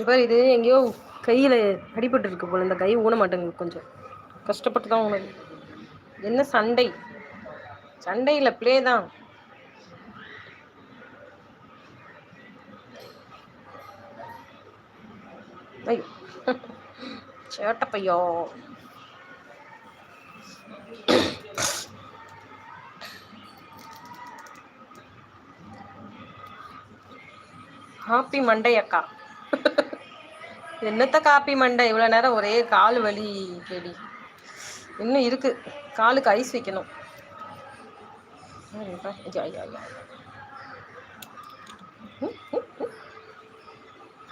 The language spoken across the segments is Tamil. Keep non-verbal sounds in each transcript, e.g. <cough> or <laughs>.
இப்போ இது எங்கேயோ கையில் அடிபட்டு இருக்கு போல இந்த கை ஊன மாட்டேங்குது கொஞ்சம். கஷ்டப்பட்டு தான் ஊனது. என்ன சண்டை? சண்டையில் ப்ளே தான். ஐயோ. பையோ. ஹாப்பி மண்டே அக்கா. என்னத்த காப்பி மண்டை? இவ்வளோ நேரம் ஒரே கால் வலி கேடி. இன்னும் இருக்கு. காலுக்கு ஐஸ் வைக்கணும்.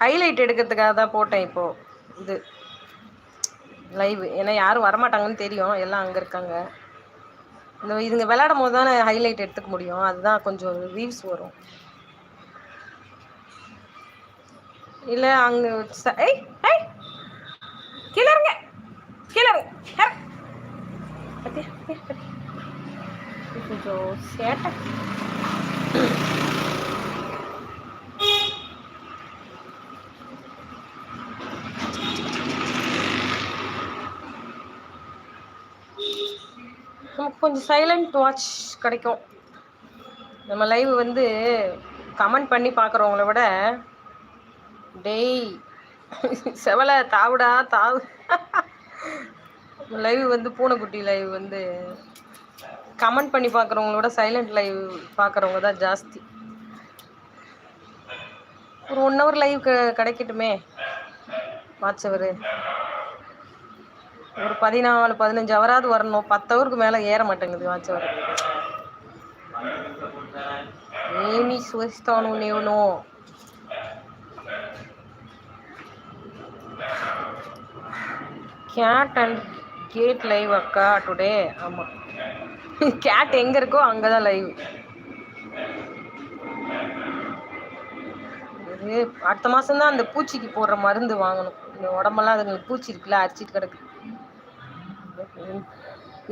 ஹைலைட் எடுக்கிறதுக்காக தான் போட்டேன் இப்போது இது லைவ் ஏன்னா யாரும் வரமாட்டாங்கன்னு தெரியும். எல்லாம் அங்கே இருக்காங்க. இந்த இதுங்க விளையாடும் போது தானே ஹைலைட் எடுத்துக்க முடியும். அதுதான் கொஞ்சம் ரீவ்ஸ் வரும். இல்லை அங்கே ஏய் ஏய். கீழே இருங்க கீழே இருங்க கொஞ்சம் சேட்டை. நமக்கு கொஞ்சம் சைலண்ட் வாட்ச் கிடைக்கும். நம்ம லைவ் வந்து கமெண்ட் பண்ணி பார்க்குறவங்கள விட டெய் செவலை தாவுடா தாவு. லைவ் வந்து பூனைக்குட்டி லைவ் வந்து கமெண்ட் பண்ணி பார்க்குறவங்களோட சைலண்ட் லைவ் பார்க்குறவங்க தான் ஜாஸ்தி. ஒரு ஒன் ஹவர் லைவ் க கிடைக்கட்டுமே வாட்சவர் ஒரு பதினாலு பதினஞ்சு ஹவராது வரணும். பத்து அவருக்கு மேலே ஏற மாட்டேங்குது வாட்சவர் ஏமி சுவஸ்தானு நேவனோ கேட் அண்ட் கேட் லைவ் அக்கா டுடே ஆமாம் கேட் எங்கே இருக்கோ அங்கே தான் லைவ் இது அடுத்த மாதம் தான் அந்த பூச்சிக்கு போடுற மருந்து வாங்கணும். இந்த உடம்பெல்லாம் அதுங்களுக்கு பூச்சி இருக்குல்ல அரிச்சிட்டு கிடக்கு.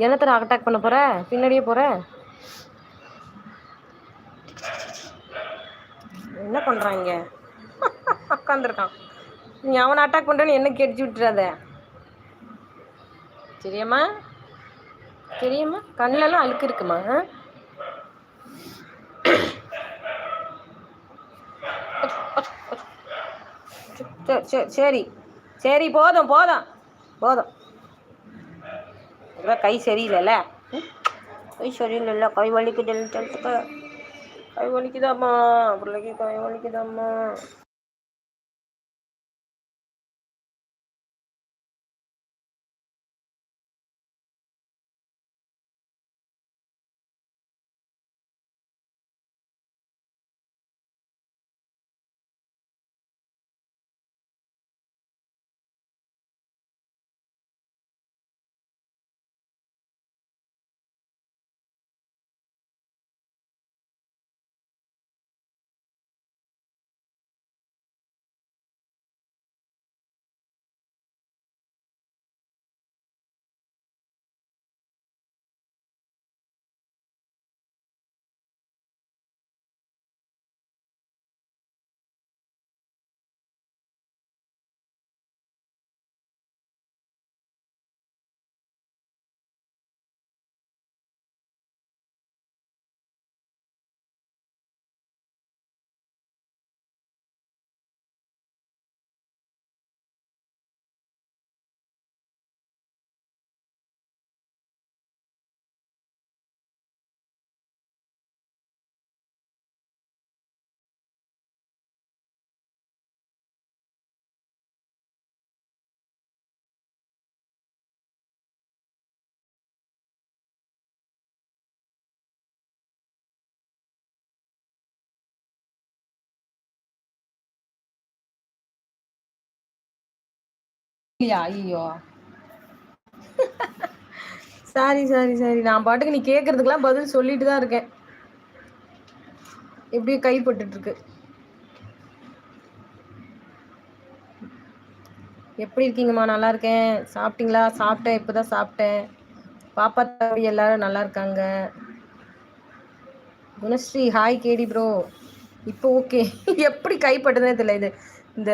என்னத்தர அட்டாக் பண்ண போகிற பின்னாடியே போகிற என்ன பண்ணுறாங்க உட்காந்துருக்கான் நீ அவனை அட்டாக் பண்ணுறேன்னு என்ன கெடிச்சு விட்டுறாத. சரியாம்மா சரியாம்மா கண்ணிலலாம் அழுக்கு இருக்குமா சரி. சரி போதும் போதும். போதும். கை சரியில்லைல்ல? கை சரியில்லைல்ல? கை வலிக்குதுன்னு சொல்லிட்டு கை வலிக்குதாம்மா? பிள்ளைக்கு கை வலிக்குதாம்மா? ஐயோ. Sorry sorry sorry. நான் பாட்டுக்கு நீ கேட்கறதுக்கெல்லாம் பதில் சொல்லிட்டு தான் இருக்கேன். எப்படியும் கைப்பட்டு இருக்கு எப்படி இருக்கீங்கம்மா? நல்லா இருக்கேன். சாப்பிட்டீங்களா? சாப்பிட்டேன். இப்போதான் சாப்பிட்டேன். பாப்பா தம்பி எல்லாரும் நல்லா இருக்காங்க. குணஸ்ரீ ஹாய் கேடி ப்ரோ இப்போ ஓகே <laughs> எப்படி கைப்பட்டதே தெரியல. இது இந்த